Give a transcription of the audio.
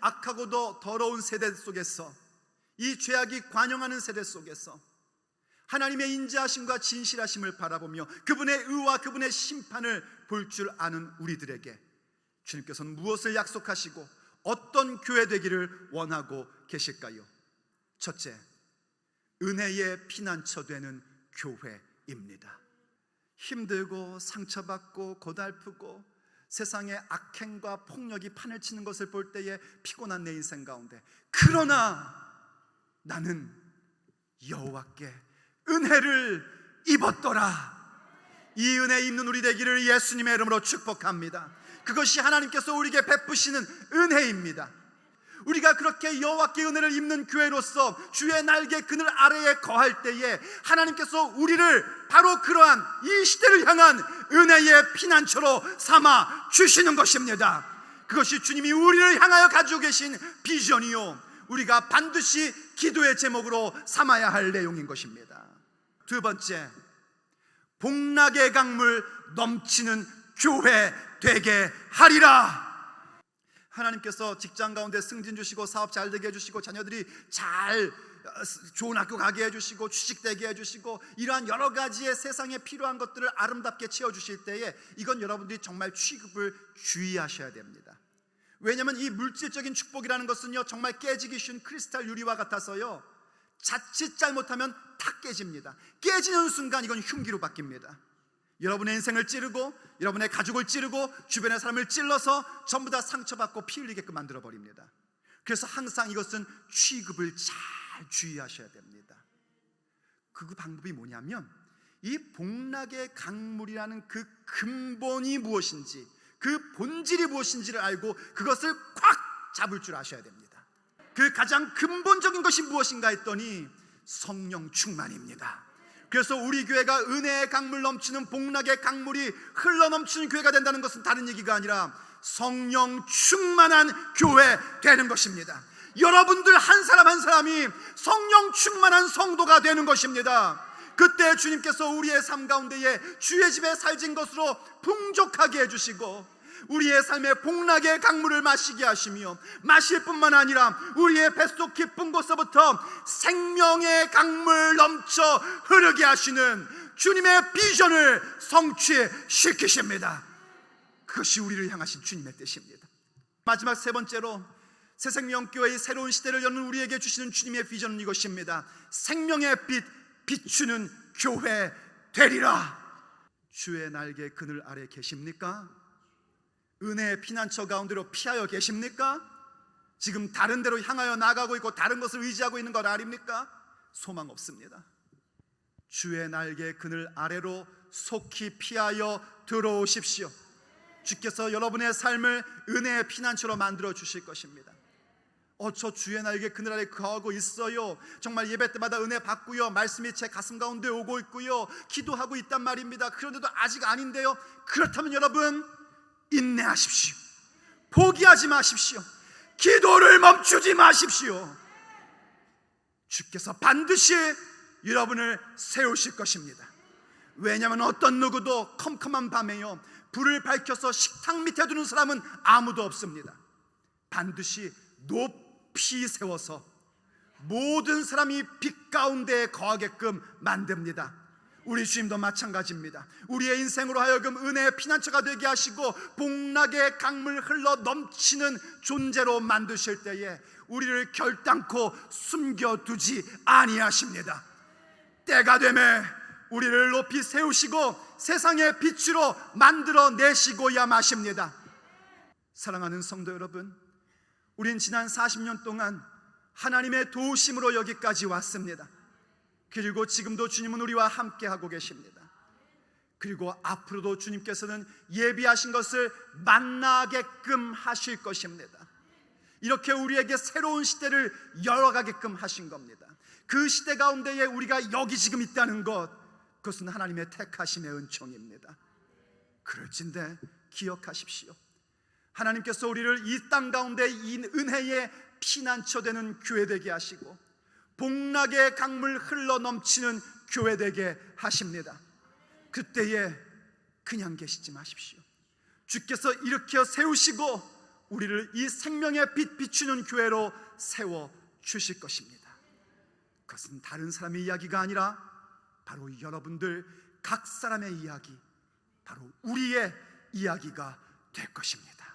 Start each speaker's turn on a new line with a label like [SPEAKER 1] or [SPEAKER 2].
[SPEAKER 1] 악하고도 더러운 세대 속에서 이 죄악이 관영하는 세대 속에서 하나님의 인자하심과 진실하심을 바라보며 그분의 의와 그분의 심판을 볼 줄 아는 우리들에게 주님께서는 무엇을 약속하시고 어떤 교회 되기를 원하고 계실까요? 첫째, 은혜의 피난처 되는 교회입니다. 힘들고 상처받고 고달프고 세상의 악행과 폭력이 판을 치는 것을 볼 때에 피곤한 내 인생 가운데 그러나 나는 여호와께 은혜를 입었더라. 이 은혜 입는 우리 되기를 예수님의 이름으로 축복합니다. 그것이 하나님께서 우리에게 베푸시는 은혜입니다. 우리가 그렇게 여호와께 은혜를 입는 교회로서 주의 날개 그늘 아래에 거할 때에 하나님께서 우리를 바로 그러한 이 시대를 향한 은혜의 피난처로 삼아 주시는 것입니다. 그것이 주님이 우리를 향하여 가지고 계신 비전이요. 우리가 반드시 기도의 제목으로 삼아야 할 내용인 것입니다. 두 번째, 복락의 강물 넘치는 교회 되게 하리라. 하나님께서 직장 가운데 승진 주시고 사업 잘 되게 해주시고 자녀들이 잘 어, 좋은 학교 가게 해주시고 취직되게 해주시고 이러한 여러 가지의 세상에 필요한 것들을 아름답게 채워주실 때에 이건 여러분들이 정말 취급을 주의하셔야 됩니다. 왜냐하면 이 물질적인 축복이라는 것은요 정말 깨지기 쉬운 크리스탈 유리와 같아서요 자칫 잘못하면 탁 깨집니다. 깨지는 순간 이건 흉기로 바뀝니다. 여러분의 인생을 찌르고 여러분의 가족을 찌르고 주변의 사람을 찔러서 전부 다 상처받고 피 흘리게끔 만들어 버립니다. 그래서 항상 이것은 취급을 잘 주의하셔야 됩니다. 그 방법이 뭐냐면 이 복락의 강물이라는 그 근본이 무엇인지 그 본질이 무엇인지를 알고 그것을 꽉 잡을 줄 아셔야 됩니다. 그 가장 근본적인 것이 무엇인가 했더니 성령 충만입니다. 그래서 우리 교회가 은혜의 강물 넘치는 복락의 강물이 흘러 넘치는 교회가 된다는 것은 다른 얘기가 아니라 성령 충만한 교회 되는 것입니다. 여러분들 한 사람 한 사람이 성령 충만한 성도가 되는 것입니다. 그때 주님께서 우리의 삶 가운데에 주의 집에 살진 것으로 풍족하게 해주시고 우리의 삶에 복락의 강물을 마시게 하시며 마실 뿐만 아니라 우리의 뱃속 깊은 곳서부터 생명의 강물 넘쳐 흐르게 하시는 주님의 비전을 성취시키십니다. 그것이 우리를 향하신 주님의 뜻입니다. 마지막 세 번째로 새 생명교회의 새로운 시대를 여는 우리에게 주시는 주님의 비전은 이것입니다. 생명의 빛 비추는 교회 되리라. 주의 날개 그늘 아래 계십니까? 은혜의 피난처 가운데로 피하여 계십니까? 지금 다른 데로 향하여 나가고 있고 다른 것을 의지하고 있는 것 아닙니까? 소망 없습니다. 주의 날개 그늘 아래로 속히 피하여 들어오십시오. 주께서 여러분의 삶을 은혜의 피난처로 만들어 주실 것입니다. 어, 저 주의 날개 그늘 아래 거하고 있어요. 정말 예배 때마다 은혜 받고요. 말씀이 제 가슴 가운데 오고 있고요. 기도하고 있단 말입니다. 그런데도 아직 아닌데요. 그렇다면 여러분, 인내하십시오. 포기하지 마십시오. 기도를 멈추지 마십시오. 주께서 반드시 여러분을 세우실 것입니다. 왜냐하면 어떤 누구도 컴컴한 밤에요. 불을 밝혀서 식탁 밑에 두는 사람은 아무도 없습니다. 반드시 높이 세워서 모든 사람이 빛 가운데 거하게끔 만듭니다. 우리 주님도 마찬가지입니다. 우리의 인생으로 하여금 은혜의 피난처가 되게 하시고 복락의 강물 흘러 넘치는 존재로 만드실 때에 우리를 결단코 숨겨두지 아니하십니다. 때가 되매 우리를 높이 세우시고 세상의 빛으로 만들어 내시고야 마십니다. 사랑하는 성도 여러분, 우린 지난 40년 동안 하나님의 도우심으로 여기까지 왔습니다. 그리고 지금도 주님은 우리와 함께 하고 계십니다. 그리고 앞으로도 주님께서는 예비하신 것을 만나게끔 하실 것입니다. 이렇게 우리에게 새로운 시대를 열어가게끔 하신 겁니다. 그 시대 가운데에 우리가 여기 지금 있다는 것, 그것은 하나님의 택하심의 은총입니다. 그럴진데 기억하십시오. 하나님께서 우리를 이 땅 가운데 이 은혜의 피난처 되는 교회 되게 하시고 복락의 강물 흘러 넘치는 교회 되게 하십니다. 그때에 그냥 계시지 마십시오. 주께서 일으켜 세우시고 우리를 이 생명의 빛 비추는 교회로 세워 주실 것입니다. 그것은 다른 사람의 이야기가 아니라 바로 여러분들 각 사람의 이야기, 바로 우리의 이야기가 될 것입니다.